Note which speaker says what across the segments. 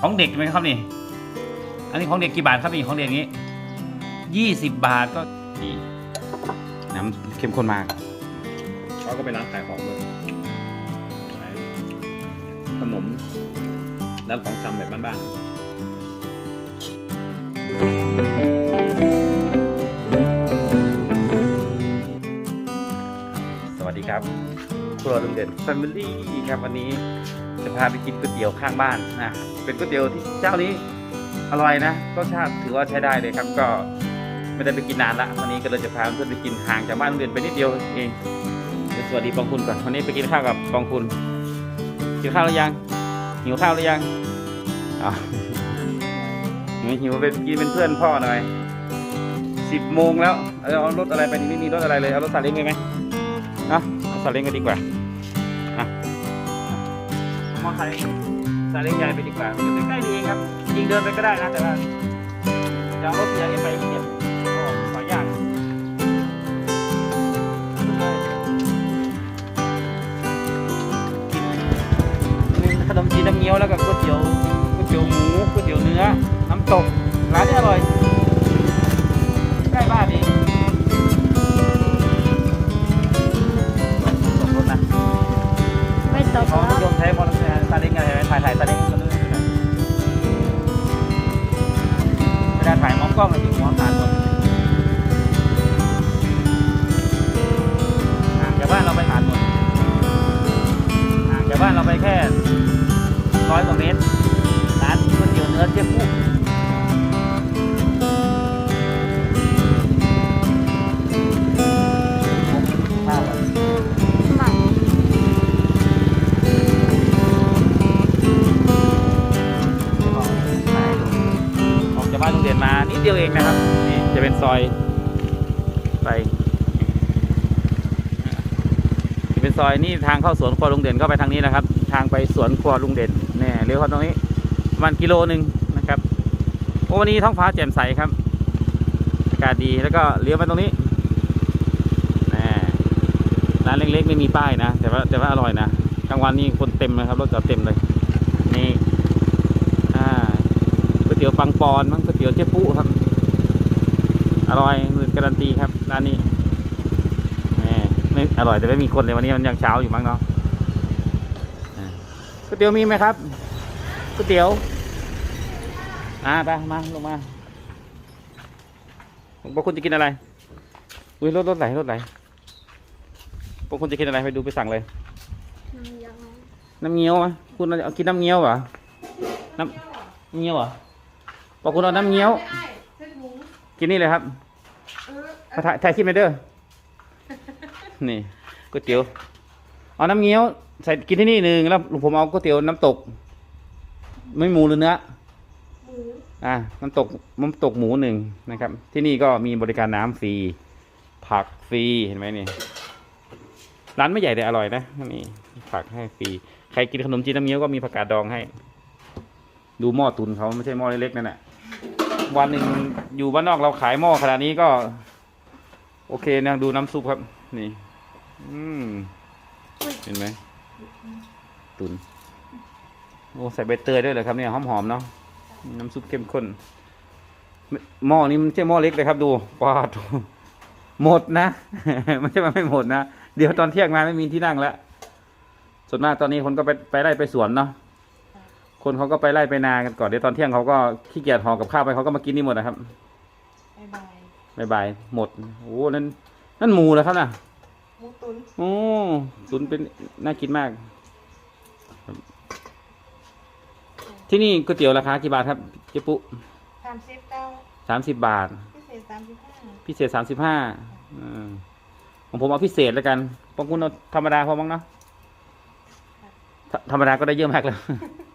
Speaker 1: ของเด็กไหมครับนี่ อันนี้ของเด็กกี่บาทครับนี่ของเด็กนี้ยี่สิบบาทก็นี่น้ำเข้มข้นมาก
Speaker 2: เขาก็เป็นร้านขายของเลยขายขนมร้านของชำแบบบ้าน
Speaker 1: สวัสดีครับ ครัวลุงเด่นแฟมิลี่ครับวันนี้ จะพาไปกินก๋วยเตี๋ยวข้างบ้านนะเป็นก๋วยเตี๋ยวที่เจ้านี้อร่อยนะรสชาติถือว่าใช้ได้เลยครับ ก็ไม่ได้ไปกินนานละวันนี้ก็เลยจะพาเพื่อนไปกินห่างจากบ้านลุงเด่นไปนิดเดียวเองเดี๋ยวสวัสดีปองคุณก่อนวันนี้ไปกินข้าวกับปองคุณกินข้าวหรือยังหิวข้าวหรือยังอ๋อหิวเป็นกินเป็นเพื่อนพ่อหน่อยสิบโมงแล้วเอารถอะไรไปนี่ไม่มีรถอะไรเลยเอารถซาเล้งไปไหมนะเอาซาเล้งกันดีกว่า มอไซค์ซาเล้งใหญ่ไปดีกว่าอยู่ใกล้ๆนี่เองครับยิงเดินไปก็ได้นะแต่ว่าจะเอารถใหญ่ไปเก็บก็ขอยากกินขนมจีนน้ำเงี้ยวแล้วก็ก๋วยเตี๋ยวก๋วยเตี๋ยวหมูก๋วยเตี๋ยวเนื้อ น้ำตกร้านนี้อร่อยใกล้บ้านเองตกรถนะ
Speaker 3: ไม่ตก
Speaker 1: เขา
Speaker 3: แล้ว
Speaker 1: โยมใช้มอเตอร์ไซค์ ถ่ายถ่ายซาเล้งกันเลยเวลาถ่ายมองกล้องเลยถึงหัวขาดหมดห่างจากบ้านเราไปขาดหมดห่างจากบ้านเราไปแค่ร้อยกว่าเมตรร้านก๋วยเตี๋ยวเนื้อเจ๊ปุ๊ข้ ซอยไปจะเป็นซอยนี่ทางเข้าสวนครัวลุงเด่นก็ไปทางนี้นะครับ ทางไปสวนครัวลุงเด่นเนี่ยเลี้ยวเข้าตรงนี้ประมาณกิโลหนึ่งนะครับโอ้วันนี้ท้องฟ้าแจ่มใสครับอากาศดีแล้วก็เลี้ยวมาตรงนี้แน่ร้านเล็กๆไม่มีป้ายนะ แต่ว่าแต่ว่าอร่อยนะกลางวันนี่คนเต็มเลยครับรถจอดเต็มเลยนี่อ่าก๋วยเตี๋ยวปังปอนมั้งก๋วยเตี๋ยวเจ๊ปุ๊ครับ อร่อยมือการันตีครับร้านนี้แหมไม่อร่อยแต่ไม่มีคนเลยวันนี้มันยังเช้าอยู่มั้งเนาะก๋วยเตี๋ยวมีไหมครับก๋วยเตี๋ยวอ่าไปมาลงมาพวกคุณจะกินอะไรอุ้ยรถรถไหลรถไหลพวกคุณจะกินอะไรไปดูไปสั่งเลย
Speaker 3: น้ำยังไง
Speaker 1: น้ำเงี้ยวไหมคุณเอากินน้ำเงี้ยวเหรอน้ำเงี้ยวเหรอบอกคุณเอาน้ำเงี้ยว กินนี่เลยครับถ่ายถ่ายคลิปไปเด้อนี่ก๋วยเตี๋ยวเอาน้ำเงี้ยวใส่กินที่นี่หนึ่งแล้วผมเอาก๋วยเตี๋ยวน้ำตก ไม่หมูหรือเนื้อ
Speaker 3: หมู
Speaker 1: อ่าน้ำตกน้ำตกหมูหนึ่งนะครับ ที่นี่ก็มีบริการน้ำฟรีผักฟรีเห็นไหมนี่ร้านไม่ใหญ่แต่อร่อยนะนี่ผักให้ฟรีใครกินขนมจีนน้ำเงี้ยวก็มีผักกาดดองให้ ดูหม้อตุนเขาไม่ใช่หม้อเล็กๆนั่นแหละ วันหนึ่งอยู่บ้านนอกเราขายหม้อขนาดนี้ก็ โอเคนะดูน้ำซุปครับ นี่ อืมเห็นไหมตุนโอ้ใส่ใบเตยด้วยเหรอครับเนี่ยหอมๆเนาะน้ำซุปเข้มข้นหม้อนี้มันไม่ใช่หม้อเล็กเลยครับ ดูปาดหมดนะไม่ใช่ว่าไม่หมดนะเดี๋ยวตอนเที่ยงมาไม่มีที่นั่งแล้วส่วนมากตอนนี้คนก็ไปไปไล่ไปสวนเนาะ คนเขาก็ไปไล่ไปนากันก่อนเดี๋ยวตอนเที่ยงเขาก็ขี้เกียจห่อกับข้าวไปเขาก็มากินนี่หมดนะครับ
Speaker 3: บายบาย
Speaker 1: บายบายหมดโอ้นั่นนั่นหมูเหรอครับน่ะ
Speaker 3: หมูตุ๋น
Speaker 1: โอ้ตุนเป็นน่ากินมากครับที่นี่ก๋วยเตี๋ยวราคากี่บาทครับเจ๊ปุ๊
Speaker 3: สามสิบเก้า
Speaker 1: สามสิบบาท
Speaker 3: พิเศษสามสิบห้า
Speaker 1: พิเศษสามสิบห้าของผมเอาพิเศษแล้วกันพวกคุณเอาธรรมดาพอมั้งเนาะธธรรมดาก็ได้เยอะมากแล้วอ่า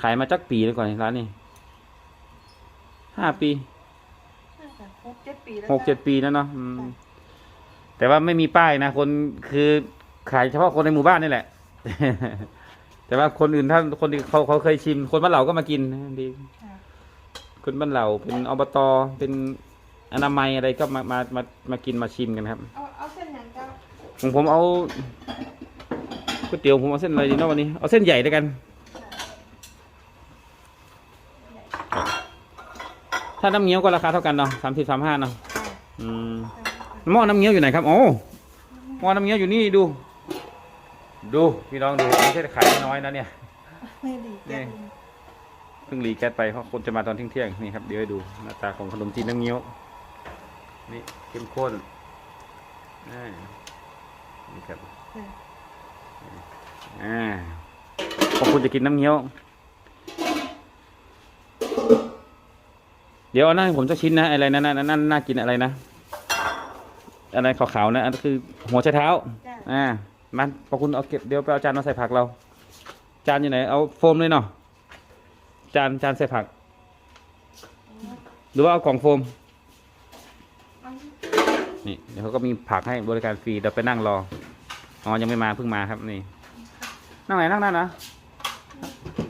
Speaker 1: ขายมาจักปีแล้วก่อนร้านนี้ห้าปี
Speaker 3: หกเจ็ดปีแล้ว
Speaker 1: หกเจ็ดปีแล้วเนาะอืมแต่ว่าไม่มีป้ายนะคนคือขายเฉพาะคนในหมู่บ้านนี่แหละ แต่ว่าคนอื่นถ้าคนที่เขาเขาเคยชิม คนบ้านเราก็มากินนะดี
Speaker 3: ค่ะ
Speaker 1: คนบ้านเราเป็นอบตเป็นอนามัยอะไรก็มามามามากินมาชิมกันครับ
Speaker 3: เอาเอาเส้นหยังเจ้า
Speaker 1: ของผมเอา ก๋วยเตี๋ยวผมเอาเส้นอะไรดีเนาะวันนี้ เอาเส้นใหญ่ด้วยกัน ถ้าน้ำเงี้ยวก็ราคาเท่ากันเนาะสามสิบสามห้าเนาะอืมหม้อน้ำเงี้ยวอยู่ไหนครับโอ้หม้อน้ำเงี้ยวอยู่นี่ดู ดูพี่น้องดูไม่ใช่ขายน้อยนะเนี่ย
Speaker 3: ไม่ดีแก๊ส
Speaker 1: เพิ่งรีแก๊สไปเพราะคนจะมาตอนเที่ยงๆนี่ครับเดี๋ยวให้ดูหน้าตาของขนมจีนน้ำเงี้ยว นี่เข้มข้นอ่านี่ครับ
Speaker 3: ค่ะ
Speaker 1: อ่าพอคุณจะกินน้ำเงี้ยว เดี๋ยวเอาหน้าให้ผมจะชิ้นนะ อะไรนะนั่นนั่นน่ากินอะไรนะ อะไรขาวๆนะ อันนั้นคือหัวไชเท้า
Speaker 3: จ้า
Speaker 1: อ่า มันพอคุณเอาเก็บเดี๋ยวไปเอาจานมาใส่ผักเรา จานอยู่ไหน เอาโฟมเลยเนาะ จานจานใส่ผัก หรือว่าเอากล่องโฟม นี่เดี๋ยวเขาก็มีผักให้บริการฟรีเราไปนั่งรอ อ๋อ ยังไม่มาเพิ่งมาครับนี่ นั่งไหนนั่งนั่นนะ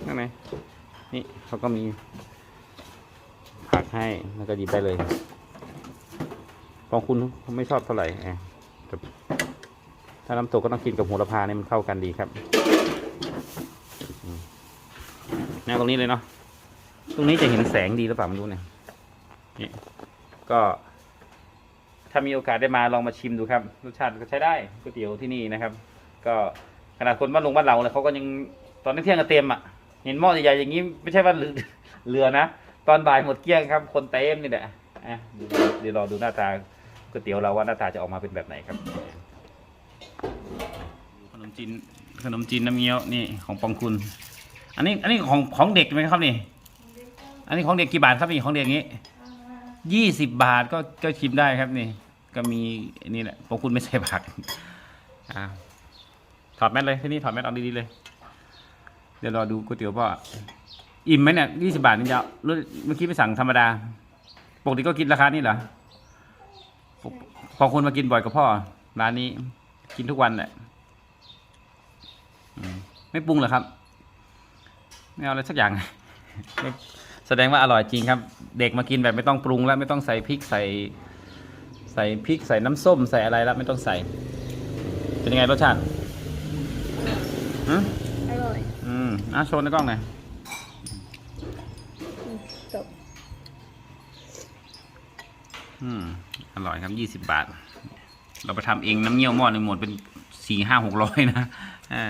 Speaker 1: นั่งไหนนี่เขาก็มี ผักให้แล้วก็หยิบได้เลยของคุณเขาไม่ชอบเท่าไหร่แต่ถ้าน้ำตกก็ต้องกินกับโหระพาเนี่ยมันเข้ากันดีครับนั่งตรงนี้เลยเนาะตรงนี้จะเห็นแสงดีหรือเปล่าไม่รู้เนี่ยนี่ก็ ถ้ามีโอกาสได้มาลองมาชิมดูครับ รสชาติก็ใช้ได้ก๋วยเตี๋ยวที่นี่นะครับ ก็ขนาดคนบ้านลงบ้านเราเลยเขาก็ยังตอนเที่ยงก็เต็มอะเห็นหม้อใหญ่ๆอย่างนี้ไม่ใช่ว่าเหลือเหลือนะตอนบ่ายหมดเกลี้ยงครับ คนเต็มนี่แหละอะเดี๋ยวรอดูหน้าตาก๋วยเตี๋ยวเราว่าหน้าตาจะออกมาเป็นแบบไหนครับ ขนมจีนขนมจีนน้ำเงี้ยวนี่ของปองคุณ อันนี้อันนี้ของของเด็กไหมครับนี่ อันนี้ของเด็กกี่บาทครับนี่ของเด็กนี้ ยี่สิบบาทก็ก็ชิมได้ครับนี่ ก็มีนี่แหละปองคุณไม่ใส่ผักอ่าถอดแมสเลยที่นี่ถอดแมสเอาดีๆเลย เดี๋ยวรอดูก๋วยเตี๋ยวพ่ออิ่มไหมเนี่ยยี่สิบาทนี่จะรือเมื่อกี้ไปสั่งธรรมดาปกติก็กินราคานี่เหรอพอคุณมากินบ่อยกับพ่อร้านนี้กินทุกวันแหละไม่ปรุงเหรอครับ ไม่เอาอะไรสักอย่างไม่ แสดงว่าอร่อยจริงครับ เด็กมากินแบบไม่ต้องปรุงแล้วไม่ต้องใส่พริกใส่ ใส่พริกใส่น้ำส้มใส่อะไรแล้วไม่ต้องใส่ เป็นยังไงรสชาติอืม
Speaker 3: อร่อย
Speaker 1: อืมอะโชว์ในกล้องหน่อย
Speaker 3: จบ
Speaker 1: อืมอร่อยครับยี่สิบบาท เราไปทำเองน้ำเงี้ยวหม้อหนึ่งหมดเป็นสี่ห้าหกร้อยนะอ่า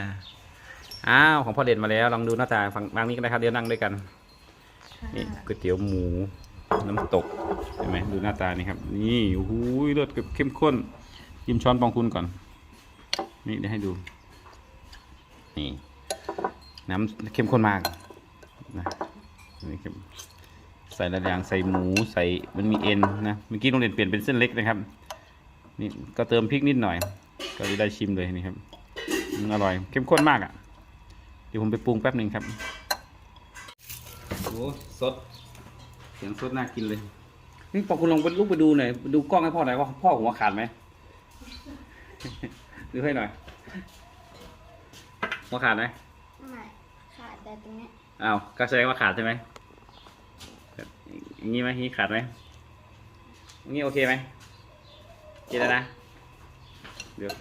Speaker 1: อ้าวของพ่อเด่นมาแล้วลองดูหน้าตาฝั่งบางนี้กันนะครับเดี๋ยวนั่งด้วยกัน นี่ก๋วยเตี๋ยวหมูน้ำตกเห็นไหมดูหน้าตานี่ครับ นี่โอ้โหเลือดเข้มข้นยิ้มช้อนปองคุณก่อน นี่เดี๋ยวให้ดู นี่น้ำเข้มข้นมากนะนี่ครับใส่ระยางใส่หมูใส่มันมีเอ็นนะเมื่อกี้โรงเรียนเปลี่ยนเป็นเส้นเล็กนะครับ นี่ก็เติมพริกนิดหน่อย ก็ได้ชิมเลยนี่ครับอืมอร่อยเข้มข้นมากอะเดี๋ยวผมไปปรุงแป๊บหนึ่งครับ โอ้สด เสียงสดน่ากินเลย นี่พอคุณลองไปลุกไปดูหน่อยดูกล้องให้พ่อหน่อยว่าพ่อหัวขาดไหม ดูให้หน่อยหัวขาดไหม
Speaker 4: ไม่ขาดแต่ตรงเนี้ย
Speaker 1: อ้าวก็แสดงว่าขาดใช่ไหมอย่างนี้ไหมอย่างนี้ขาดไหมอย่างนี้โอเคไหมโอเคแล้วนะเดี๋ยว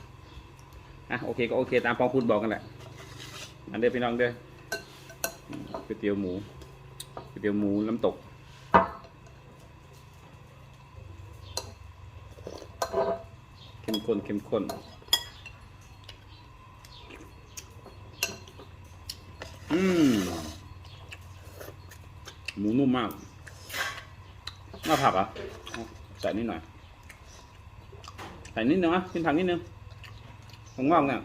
Speaker 1: อะโอเคก็โอเคตามปองพูดบอกกันแหละอันเด้อพี่น้องเด้อก๋วยเตี๋ยวหมูก๋วย เตี๋ยวหมูน้ำตก เข้มข้นเข้มข้นอืมหมูนุ่มมากน่าผักอะใส่นิดหน่อย ใส่นิดนึงอะกินผักนิดนึงของงอกเนี่ย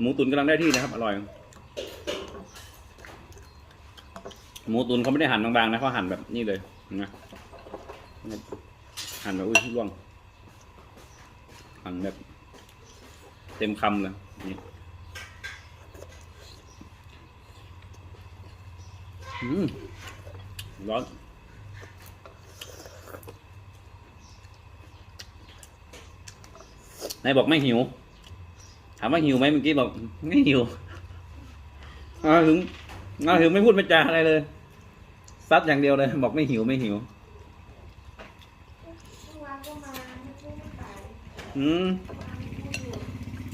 Speaker 1: หมูตุ๋นกำลังได้ที่นะครับ อร่อย หมูตุ๋นเขาไม่ได้หั่นบางๆนะเขาหั่นแบบนี้เลยนะหั่นแบบอุ้ยร่วง หั่นแบบ เต็มคำเลยนี่ร้อนนายบอกไม่หิว ถามว่าหิวไหมเมื่อกี้บอกไม่หิวมาถึงมาถึงไม่พูดไม่จาอะไรเลย ซัดอย่างเดียวเลยบอกไม่หิวไม่หิว
Speaker 4: อวานก็มาไม่พูดไม่ขาย
Speaker 1: อืม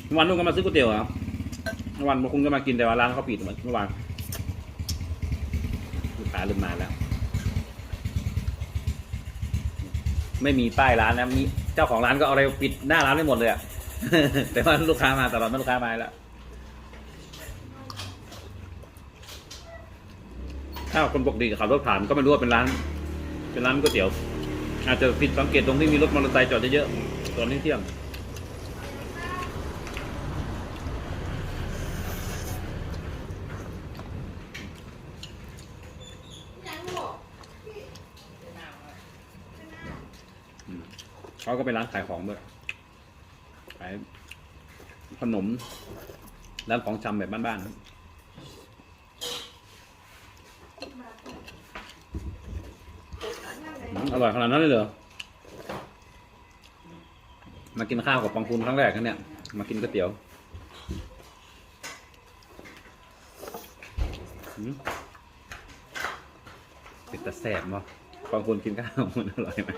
Speaker 4: เเมื่
Speaker 1: อวันก็มาซื้อก๋วยเตี๋ยวเหรอเมื่อวันคุณก็มากินแต่ว่าร้านเขาปิดเมื่อวานลูกค้าเริ่มมาแล้ว ไม่มีป้ายร้านแล้วมีเจ้าของร้านก็เอาอะไรปิดหน้าร้านไม่หมดเลยอะแต่ว่าลูกค้ามาตลอดไม่ลูกค้ามาแล้ว ถ้าคนปกติขับรถผ่านก็ไม่รู้ว่าเป็นร้าน เป็นร้านก๋วยเตี๋ยว อาจจะผิดสังเกตตรงที่มีรถมอเตอร์ไซค์จอดเยอะๆตอนเที่ยงเขาก็เป็นร้านขายของด้วยขายขนมร้านของชำแบบบ้านๆครับ อร่อยขนาดนั้นเลยเหรอ มากินข้าวกับปองคุณครั้งแรกนะเนี่ย มากินก๋วยเตี๋ยวอืมติดตะแสบเนาะปองคุณกินข้าวมันอร่อยไหม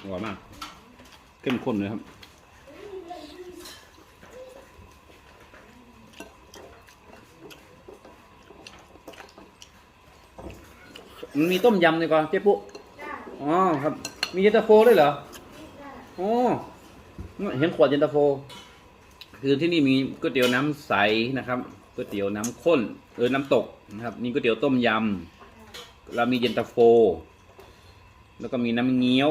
Speaker 1: อร่อยมาก เข้มข้นเลยครับ มันมีต้มยำเลยก่อนเจ๊ปุ๊อ๋อครับ มีเย็นตาโฟด้วยเหรอโอ้เห็นขวดเย็นตาโฟ คือที่นี่มีก๋วยเตี๋ยวน้ำใสนะครับก๋วยเตี๋ยวน้ำข้นเออน้ำตกนะครับมีก๋วยเตี๋ยวต้มยำแล้วมีเย็นตาโฟ แล้วก็มีน้ำเงี้ยว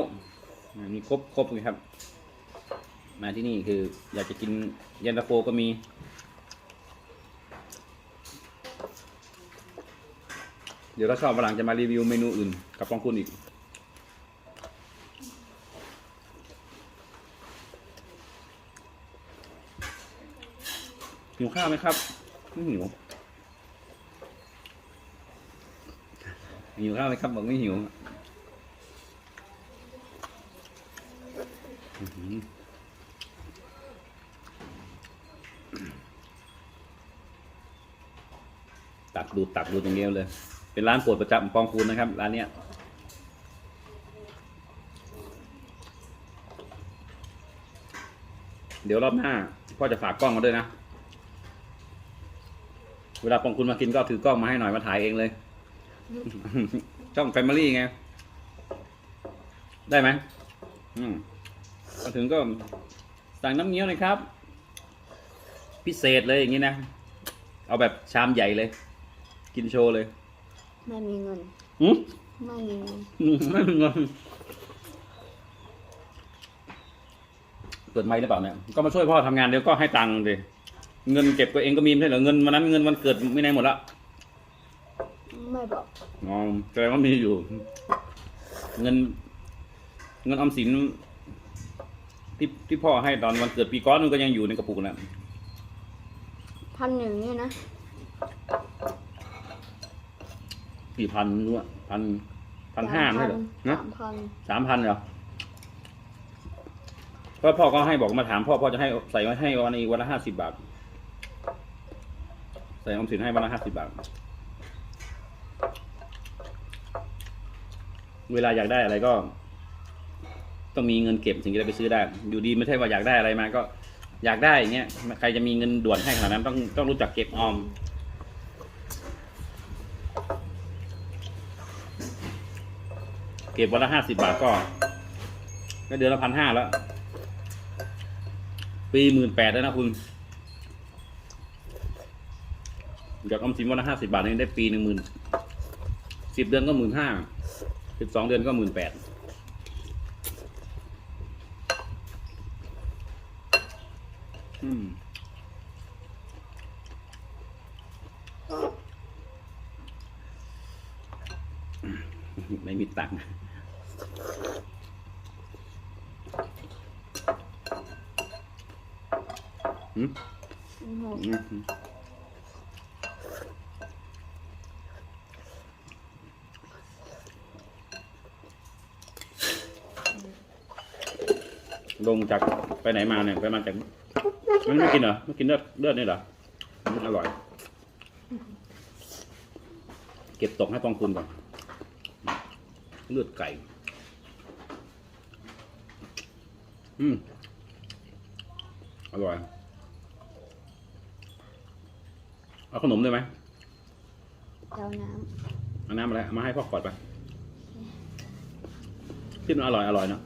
Speaker 1: อ่ามีครบครบเลยครับ มาที่นี่คืออยากจะกินเย็นตาโฟก็มี เดี๋ยวถ้าชอบวันหลังจะมารีวิวเมนูอื่นกับปองคุณอีก หิวข้าวไหมครับไม่หิวหิวข้าวไหมครับบอกไม่หิวตักดูตักดูตรงเดียเลย เป็นร้านโปรดประจำของปองคูณนะครับ ร้านเนี้ยเดี๋ยวรอบหน้าพ่อจะฝากกล้องมาด้วยนะ เวลาปองคุณมากินก็ถือกล้องมาให้หน่อยมาถ่ายเองเลย ช่องแฟมิลี่ไง ได้ไหมอืมมาถึงก็สั่งน้ำเงี้ยวหน่อยครับ พิเศษเลยอย่างนี้นะ เอาแบบชามใหญ่เลย กินโชว์เลย
Speaker 4: ไม่มีเงิน
Speaker 1: หืม
Speaker 4: ไม่มีเงิน
Speaker 1: อืมไม่เป็นเงินเปิดไม้หรือเปล่าเนี่ย ก็มาช่วยพ่อทำงานเดี๋ยวก็ให้ตังค์ดิ เงินเก็บตัวเองก็มีไม่ใช่เหรอ เงินวันนั้นเงินวันเกิดไม่ไหนหมดละ
Speaker 4: ไม่บอก
Speaker 1: อ๋อแสดงว่ามีอยู่ เงิน เงินออมสินที่ที่พ่อให้ตอนวันเกิดปีก้อนมันก็ยังอยู่ในกระปุกนะ
Speaker 4: พันหนึ่งนี่นะ
Speaker 1: กี่พันรู้อะพันพันห้าไม่ใช่เหรอนะ
Speaker 4: สามพัน
Speaker 1: สามพันเหรอก็พ่อก็ให้บอกมาถามพ่อพ่อจะให้ใส่ไว้ให้วันนี้วันละห้าสิบบาท ใส่ออมสินให้วันละห้าสิบบาท เวลาอยากได้อะไรก็ ต้องมีเงินเก็บถึงจะได้ไปซื้อได้ อยู่ดีไม่ใช่ว่าอยากได้อะไรมาก็ อยากได้อย่างเงี้ยใครจะมีเงินด่วนให้ขนาดนั้นต้องต้องรู้จักเก็บออม เก็บวันละห้าสิบาทก็ก็เดือนละพันห้าแล้ว ปีหมื่นแปดแล้วนะคุณจากออมสินวันละห้าสิบาทนี่ได้ปีหนึ่งหมื่นสิบเดือนก็หมื่นห้าสิบสองเดือนก็หมื่นแปดอืมไม่มีตังค์ อืมอืมลงจากไปไหนมาเนี่ยไปมาจากมันไม่กินเหรอไม่กินเลือดเลือดนี่เหรอมันอร่อย เก็บตกให้ปองคุณก่อนเลือดไก่ อืม อร่อย เอาขนมด้วยไหม
Speaker 4: เจ้าน้
Speaker 1: เอาน้ำอะไรเอามาให้พ่อขอดไปที่มันอร่อยอร่อยเนาะ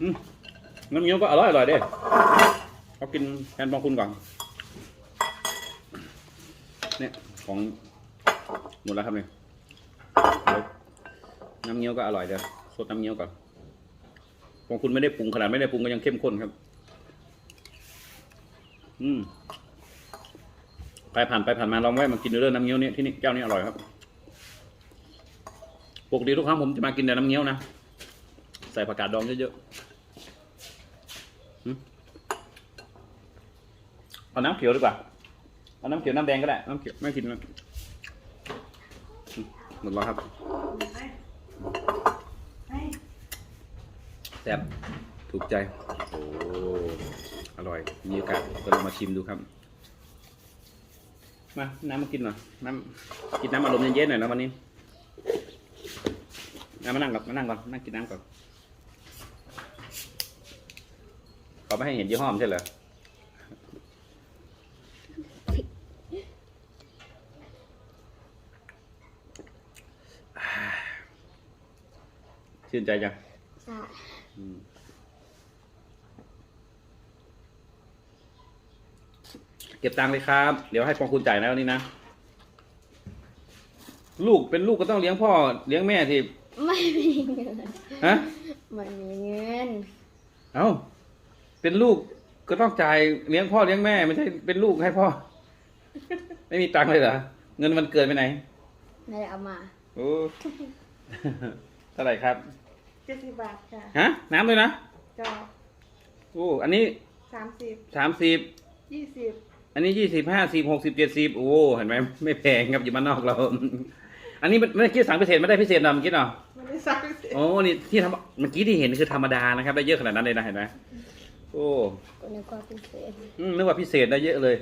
Speaker 1: อืมน้ำเงี้ยวก็อร่อยอร่อยเด้เอากินแทนบางคุณก่อน เนี่ยของหมดแล้วครับเนี่ยเดี๋ยวน้ำเงี้ยวก็อร่อยเดี๋ยวสดน้ำเงี้ยวก่อน ของคุณไม่ได้ปรุงขนาดไม่ได้ปรุงก็ยังเข้มข้นครับ อืมไปผ่านไปผ่านมาลองแวะมากินเรื่องน้ำเงี้ยวเนี่ยที่นี่เจ้านี้อร่อยครับปกติทุกครั้งผมจะมากินแต่น้ำเงี้ยวนะใส่ผักกาดดองเยอะๆเอาน้ำเขียวดีกว่าเอาน้ำเขียวน้ำแดงก็ได้น้ำเขียวไม่กินนะหึหมดแล้วครับ แซ่บถูกใจ โอ้อร่อย มีโอกาสก็ลองมาชิมดูครับ มา น้ำมากินหน่อย น้ำกินน้ำอารมณ์เย็นๆหน่อยนะวันนี้น้ำมานั่งก่อนมานั่งก่อนนั่งกินน้ำก่อนเขาไม่ให้เห็นยี่ห้อมนใช่เหรอชื่นใจจังำ
Speaker 4: จ้า
Speaker 1: อืม เก็บตังค์เลยครับ เดี๋ยวให้ปองคุณจ่ายนะวันนี้นะ ลูกเป็นลูกก็ต้องเลี้ยงพ่อ เลี้ยงแม่ที่
Speaker 4: ไม่มีเงิน
Speaker 1: ฮะ
Speaker 4: ไม่มีเงิน
Speaker 1: เอ้า เป็นลูกก็ต้องจ่ายเลี้ยงพ่อเลี้ยงแม่ ไม่ใช่เป็นลูกให้พ่อ ไม่มีตังค์เลยเหรอ เงินมันเกินไปไหน
Speaker 4: ไม่ได้เอามา
Speaker 1: โอ้ เท่าไหร่ครับ
Speaker 3: เจ็ดสิบบาทค่ะ
Speaker 1: ฮะน้ำเลยนะ
Speaker 3: จอ
Speaker 1: โอ้อันนี้
Speaker 3: สามสิบ
Speaker 1: สามสิบ
Speaker 3: ยี่สิบ
Speaker 1: อันนี้ยี่สิบห้าสิบหกสิบเจ็ดสิบโอ้เห็นไหมไม่แพงครับอยู่บ้านนอกเรา อันนี้มันไม่ได้คิดสั่งพิเศษไม่ได้พิเศษนะเมื่อกี้เนาะ
Speaker 3: ไม่ได้สั่งสิ
Speaker 1: โอ้นี่ที่ทำเมื่อกี้ที่เห็นคือธรรมดานะครับ ได้เยอะขนาดนั้นเลยนะเห็นไหมโอ้
Speaker 4: ก็นึกว่าพิเศษ
Speaker 1: อืมนึกว่าพิเศษได้เยอะเลย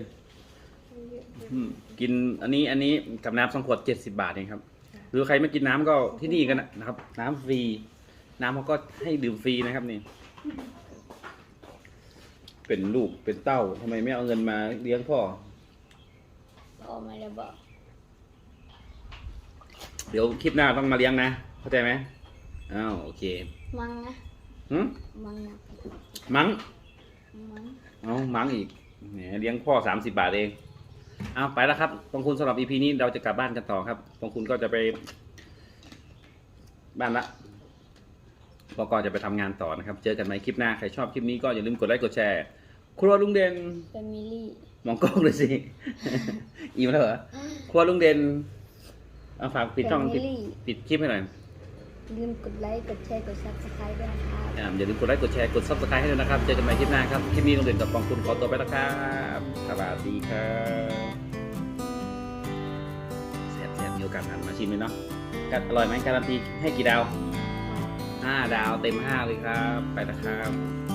Speaker 1: อืมกินอันนี้อันนี้กับน้ำสองขวดเจ็ดสิบาทเองครับ หรือใครไม่กินน้ำก็ที่นี่กันนะครับ น้ำฟรี น้ำเขาก็ให้ดื่มฟรีนะครับนี่ เป็นลูกเป็นเต้าทำไมไม่เอาเงินมาเลี้ยงพ่อ
Speaker 4: พ่อไม่ได้บอก
Speaker 1: เดี๋ยวคลิปหน้าต้องมาเลี้ยงนะ เข้าใจไหมอ้าวโอเค
Speaker 4: มั้งนะ
Speaker 1: หืม
Speaker 4: มั้งนะ
Speaker 1: มั้ง
Speaker 4: มั้ง
Speaker 1: เอามั้งอีกแหมเลี้ยงพ่อสามสิบาทเองเอาไปแล้วครับตรงคุณสำหรับอีพีนี้เราจะกลับบ้านกันต่อครับตรงคุณก็จะไป บ้านละ พอก่อนจะไปทำงานต่อนะครับ เจอกันใหม่คลิปหน้า ใครชอบคลิปนี้ก็อย่าลืมกดไลค์กดแชร์ ครัวลุงเด่น
Speaker 4: แฟมิลี่
Speaker 1: มองกล้องเลยสิ อิ่มแล้วเหรอ ครัวลุงเด่นเอาฝากปิดช่องปิด
Speaker 4: Family
Speaker 1: ปิดคลิปให้หน่อย
Speaker 4: ลืมกดไลค์ กดแชร์ กดซับสไครต์ด้วยนะครับ
Speaker 1: อ่าอย่าลืมกดไลค์กดแชร์กดซับสไครต์ให้ด้วยนะครับ เจอกันใหม่คลิปหน้าครับ คลิปนี้ลุงเด่นกับปองคุณขอตัวไปแล้วครับสวัสดีครับแซ่บแซ่บมีโอกาสหันมาชิมเลยเนาะกัดอร่อยไหมการันตีให้กี่ดาว ห้าดาวเต็มห้าเลยครับ ไปแล้วครับ